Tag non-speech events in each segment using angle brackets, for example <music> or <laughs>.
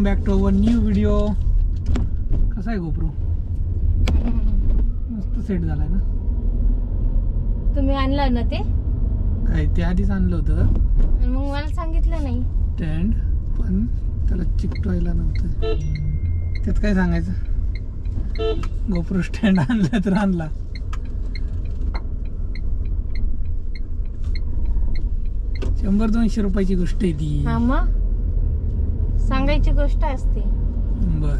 Welcome back to our new video कसा आहे GoPro <laughs> मस्त सेट झालाय ना? तुम्ही आणलं ना ते? काय ते आधीच आणलं होतं मग मला सांगितलं नाही. स्टँड पण त्याला चिकटवायला नव्हतं. त्यात काय सांगायचं? गोप्रो स्टँड आणला तर आणला. शंभर दोनशे रुपयाची गोष्ट आहे ती. सांगायची गोष्ट असते. बर.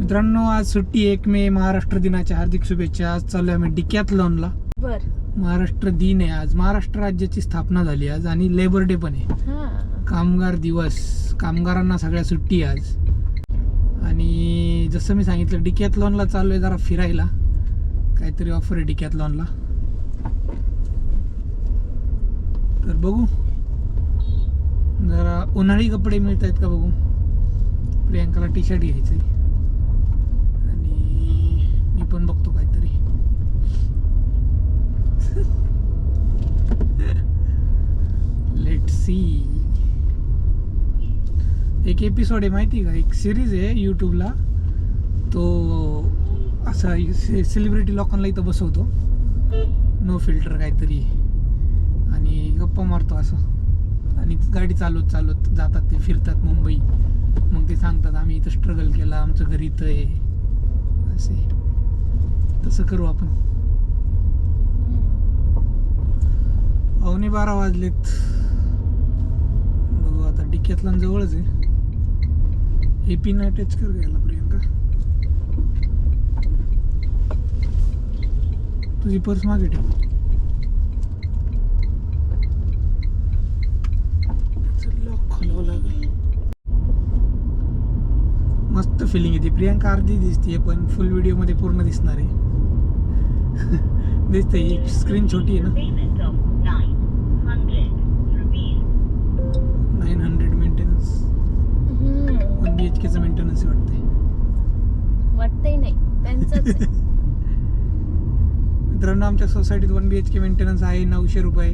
मित्रांनो आज सुट्टी एक मे महाराष्ट्र दिनाच्या हार्दिक शुभेच्छा. आज चालू आहे आम्ही डिकॅथलॉनला बर. महाराष्ट्र दिन आहे आज. महाराष्ट्र राज्याची स्थापना झाली आज आणि लेबर डे पण आहे. हा. कामगार दिवस. कामगारांना सगळ्या सुट्टी आज. आणि जसं मी सांगितलं डिकॅथलॉनला चालू आहे जरा फिरायला. काहीतरी ऑफर आहे डिकॅथलॉनला तर बघू. जरा उन्हाळी कपडे मिळत आहेत का बघू? प्रियांकाला टी शर्ट घ्यायचं आहे आणि मी पण बघतो काहीतरी. लेट सी एक एपिसोड आहे माहिती आहे का? एक सिरीज आहे यूट्यूबला तो असा सेलिब्रिटी लोकांना इथं बसवतो. नो फिल्टर काहीतरी. आणि गप्पा मारतो असं. आणि गाडी चालवत चालवत जातात ते फिरतात मुंबई. मग ते सांगतात आम्ही इथं स्ट्रगल केला आमचं घर इथं आहे. असे. तसं करू आपण. अवनी बारा वाजलेत. बघू आता डिक्यातला जवळच आहे. हे पिन टच कर घ्यायला प्रियंका तुझी पर्स मागे ठेव. लॉक खोलावं लागेल. मस्त फिलिंग येते. प्रियांका अर्धी दिसते पण फुल व्हिडिओमध्ये पूर्ण दिसणार आहे. <laughs> दिसते एक स्क्रीन छोटी आहे ना. Payment of 900 rupees. Nine hundred maintenance. One B H केचं maintenance वाटते वाटतंय नाही. त्यांचंच आहे. मित्रांनो आमच्या सोसायटीत one B H K maintenance आहे नऊशे रुपये.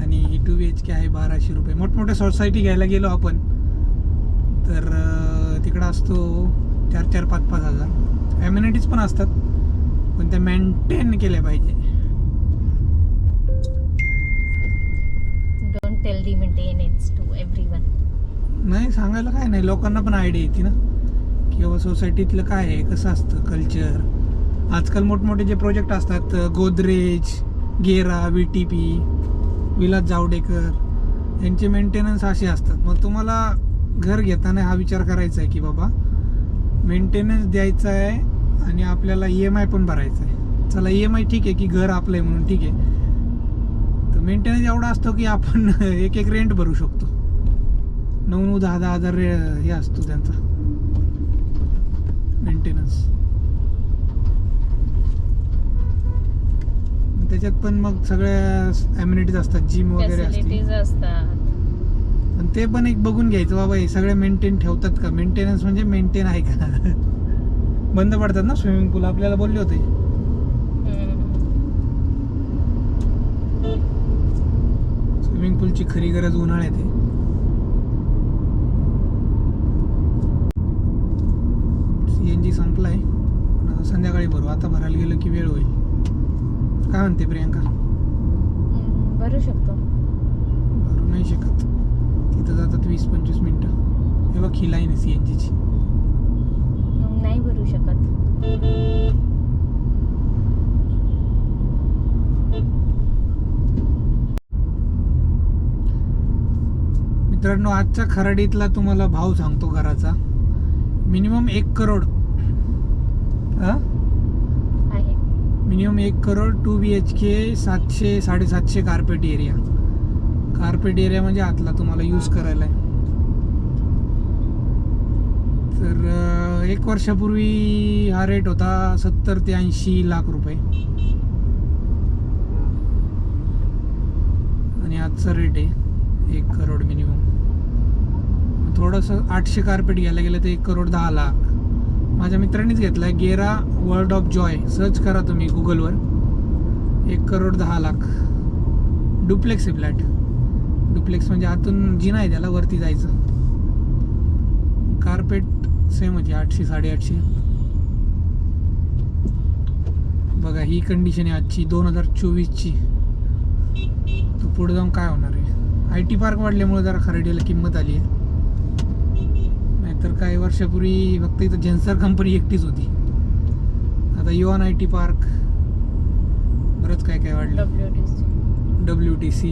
आणि टू बी एच के आहे बाराशे रुपये. मोठमोठ्या सोसायटी घ्यायला गेलो आपण. तर तिकडं असतो चार चार पाच पाच हजार. ॲम्युनिटीज पण असतात पण त्या मेंटेन केल्या पाहिजे. To everyone. नाही सांगायला काय नाही. लोकांना पण आयडिया येते ना की बाबा सोसायटीतलं काय आहे कसं असतं कल्चर आजकाल मोठमोठे जे प्रोजेक्ट असतात Godrej Gera V T P Vilas Javadekar यांचे मेंटेनन्स असे असतात. मग तुम्हाला घर घेताना हा विचार करायचा आहे की बाबा मेंटेनन्स द्यायचा आहे आणि आपल्याला ई एम आय पण भरायचा आहे. चला ई एम आय ठीक आहे की घर आपलं आहे म्हणून ठीक आहे. तर मेंटेनन्स एवढा असतो की आपण एक एक रेंट भरू शकतो. नऊ नऊ दहा दहा हजार रे- हे असतो त्यांचा. मेंटेनन्स त्याच्यात पण मग सगळ्या ॲम्युनिटीज असतात जिम वगैरे असते असतात. पण ते पण एक बघून घ्यायचं बाबा हे सगळे मेंटेन ठेवतात का? मेंटेनन्स म्हणजे मेंटेन आहे का? <laughs> बंद पडतात ना स्विमिंग पूल आपल्याला बोलले होते. हम्म. स्विमिंग पूलची खरी गरज उन्हाळ्यात आहे. सी एन जी संपलाय आता संध्याकाळी भरू. आता भरायला गेलं की वेळ होईल. काय म्हणते प्रियांका? भरू शकतो. भरू नाही शकत. तिथं जातात वीस पंचवीस मिनटं. हे बघ ही लाईन आहे सी एन जीची. नाही भरू शकत. मित्रांनो आजच्या खराडीतला तुम्हाला भाव सांगतो घराचा. मिनिमम एक करोड. हा? मिनिमम एक crore two B H K सातशे साडेसातशे कार्पेट एरिया कार्पेट एरिया म्हणजे आतला तुम्हाला यूज करायला आहे. तर एक वर्षापूर्वी हा रेट होता सत्तर ते ऐंशी लाख रुपये. आणि आजचा रेट आहे एक करोड मिनिमम थोडंसं आठशे कार्पेट घ्यायला गेलं तर एक करोड दहा लाख. माझ्या मित्रांनीच आहे गेरा वर्ल्ड ऑफ जॉय सर्च करा तुम्ही गुगलवर एक करोड दहा लाख. डुप्लेक्स आहे फ्लॅट डुप्लेक्स म्हणजे आतून जिना आहे त्याला वरती जायचं. कार्पेट सेम आहे आठशे साडेआठशे. बघा ही कंडिशन आहे आजची दोन हजार चोवीसची. तर पुढे जाऊन काय होणार आहे? आय टी पार्क वाढल्यामुळे जरा खरेदीला किंमत आली आहे. नाहीतर काही वर्षापूर्वी फक्त इथं जेन्सर कंपनी एकटीच होती. आता युवान आय टी पार्क बरंच काय काय वाढलं. डब्ल्यू टी सी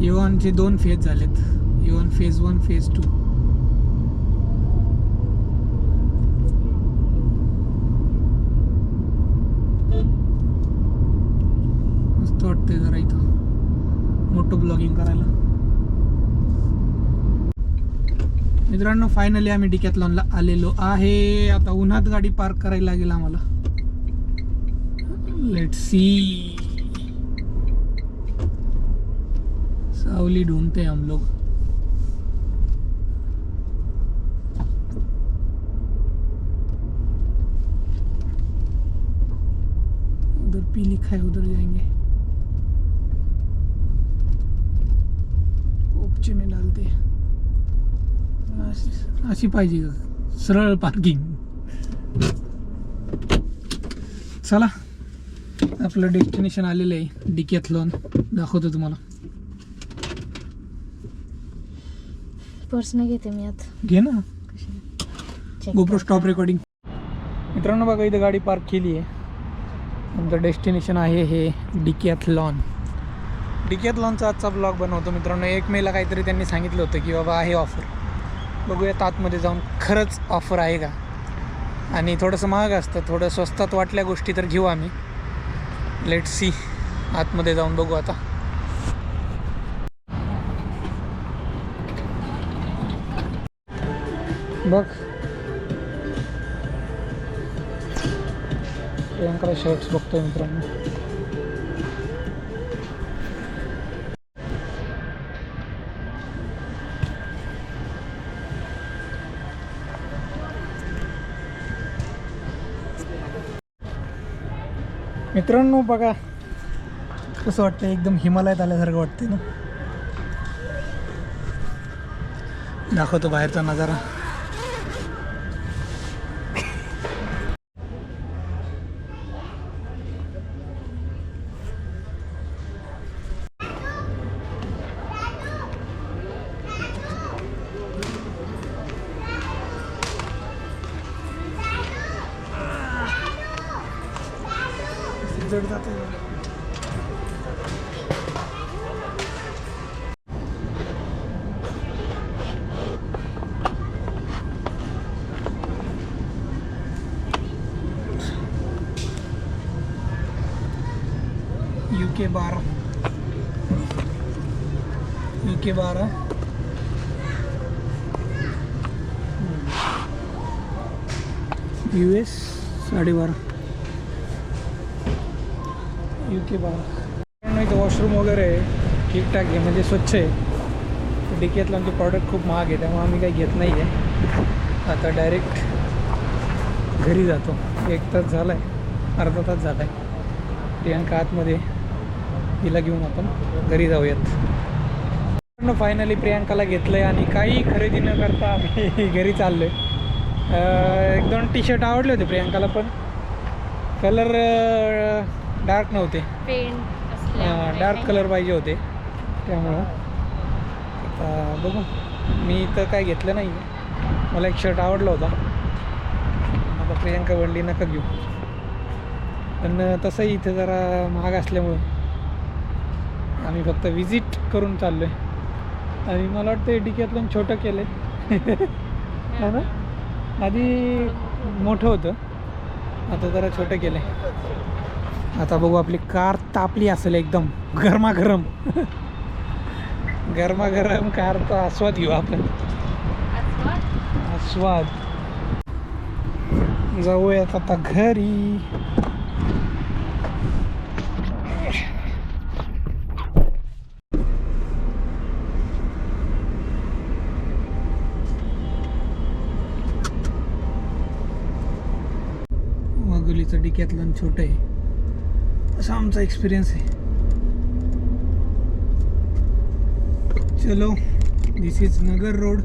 युवानचे दोन फेज झालेत. युवान फेज वन फेज टू. मस्त वाटतंय जरा इथं. मोठं ब्लॉगिंग करायला. मित्रांनो फायनली आम्ही डिकॅथलॉनला आलेलो आहे. आता उन्हात गाडी पार्क करायला लागेल आम्हाला. लेट सी सावली ढूंढते हम लोग. उधर पी लिखा है, उधर जाएँगे. अशी- पाहिजे. सरळ पार्किंग चला. आपलं डेस्टिनेशन आलेलं आहे डिकॅथलॉन दाखवतो तुम्हाला. पर्स नाही घेते मी आता. घे ना. गोप्रो. स्टॉप रेकॉर्डिंग मित्रांनो बघा इथं गाडी पार्क केली आहे. आमचं डेस्टिनेशन आहे हे डिकॅथलॉन डिकॅथलॉनचा आजचा ब्लॉग बनवतो मित्रांनो. एक मेला काहीतरी त्यांनी सांगितलं होतं की बाबा आहे ऑफर बघूयात आतमध्ये जाऊन खरंच ऑफर आहे का? आणि थोडंसं महाग असतं थोडं स्वस्तात वाटल्या गोष्टी तर घेऊ आम्ही. लेट सी आतमध्ये जाऊन बघू आता. बघ. प्रियांकाला शर्ट्स बघतोय मित्रांनो. मित्रांनो बघा. कसं वाटतं एकदम हिमालयात आल्यासारखं वाटते ना? दाखवतो बाहेरचा नजारा. जड जाते. यू के बारह यू के बारह यू एस साडेबारा. यू के बारा इथं वॉशरूम वगैरे आहे ठीकठाक आहे म्हणजे स्वच्छ आहे डिकेतला आमचे प्रॉडक्ट खूप महाग आहे त्यामुळे आम्ही काही घेत नाही आहे आता डायरेक्ट घरी जातो एक तास झाला आहे अर्धा तास झाला आहे प्रियांका आतमध्ये तिला घेऊन आपण घरी जाऊयात. फायनली प्रियांकाला घेतलं आहे आणि काही खरेदी न करता आम्ही घरी चाललो आहे एक दोन टी शर्ट आवडले होते प्रियांकाला पण. कलर डार्क नव्हते. डार्क कलर पाहिजे होते. त्यामुळं. आता बघू. मी तर काय घेतलं नाही मला एक शर्ट आवडला होता. आता प्रियांका बनली नका घेऊ. पण तसंही इथे जरा महाग असल्यामुळं आम्ही फक्त विजिट करून चाललो आहे आणि मला वाटतं डिक्यातलं छोटं केलं आहे <laughs> ना? आधी मोठं होतं. आता जरा छोटं केलं आहे आता बघू आपली कार तापली असेल एकदम. गरमागरम. गरमागरम कारचा आस्वाद घेऊ आपण. आस्वाद. जाऊयात आता घरी. वगुलीचं डिक्यातलं छोटं आहे. असा आमचा एक्सपिरियन्स आहे. चलो दिस इज नगर रोड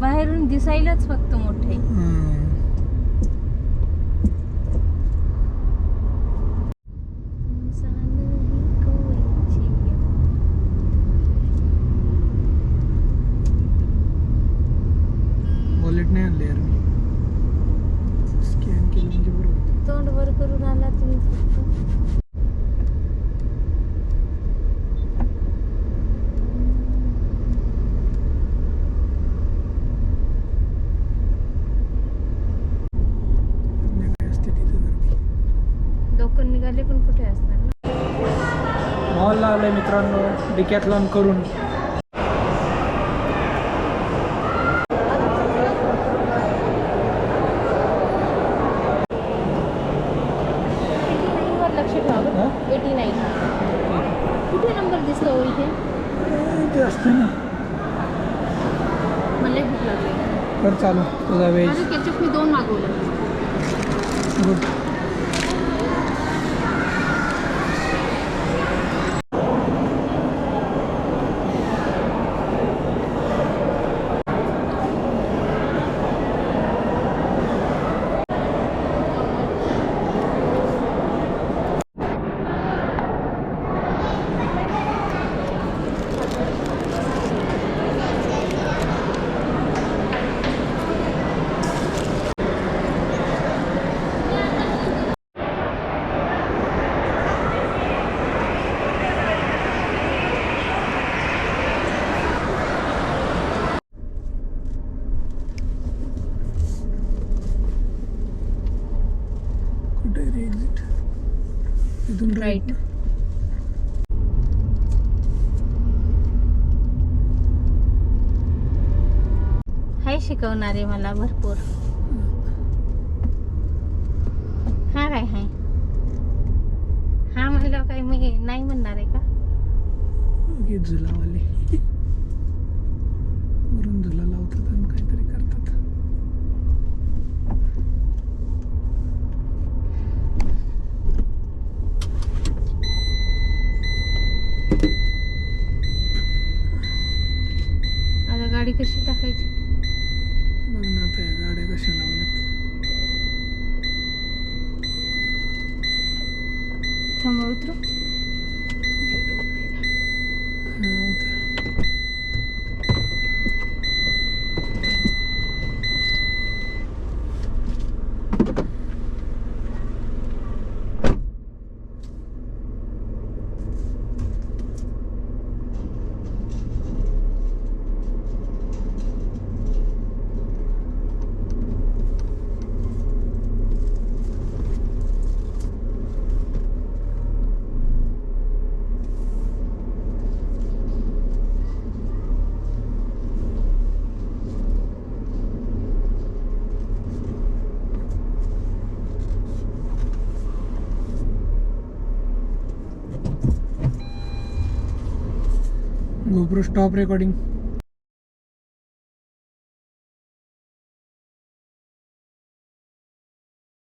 बाहेरून दिसायलाच फक्त मोठे वॉलेट नाही आणले यार मी स्कॅन केलं म्हणजे बरोबर तोंड वर करून आला तुम्ही फक्त संध्याकाळी असते तिथं गर्दी लोक निघाले पण कुठे असणार ना? मॉलला आलोय मित्रांनो डिकॅथलॉन करून. ठेवा हा? हो मला चालू. तुझा वेज. मी दोन मागवलं. गुड एक्झिट इथून राईट. Right. हाय शिकवणारे मला भरपूर. हा काय हाय? हा म्हणलं काय मी नाही म्हणणार आहे का? Stop recording